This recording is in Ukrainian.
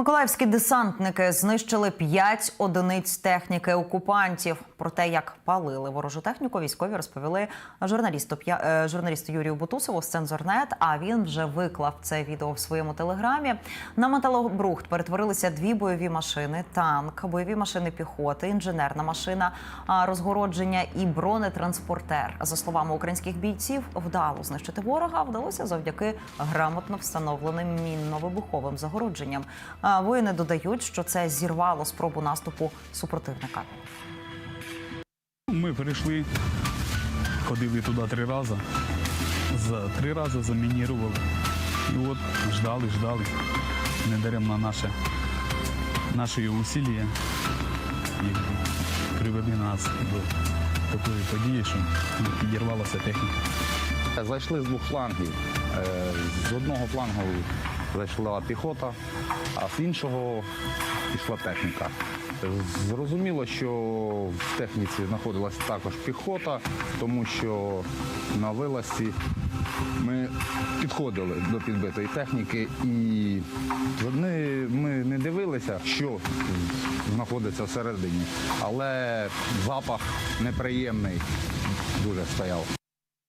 Миколаївські десантники знищили п'ять одиниць техніки окупантів. Про те, як палили ворожу техніку, військові розповіли журналісту е, журналісту Юрію Бутусову з Цензорнет. А він вже виклав це відео в своєму телеграмі. На металобрухт перетворилися дві бойові машини: танк, бойові машини піхоти, інженерна машина, розгородження і бронетранспортер. За словами українських бійців, вдало знищити ворога вдалося завдяки грамотно встановленим мінно-вибуховим загородженням. А Воїни додають, що це зірвало спробу наступу супротивника. Ми прийшли, ходили туди три рази. За три рази замінірували. І от ждали, ждали. Недаремно наше, наші усилля привели нас до такої події, що підірвалася техніка. Зайшли з двох флангів. Е, З одного флангу зайшла піхота, а з іншого пішла техніка. Зрозуміло, що в техніці знаходилася також піхота, тому що на вилазці ми підходили до підбитої техніки і ми не дивилися, що знаходиться всередині, але запах неприємний дуже стояв.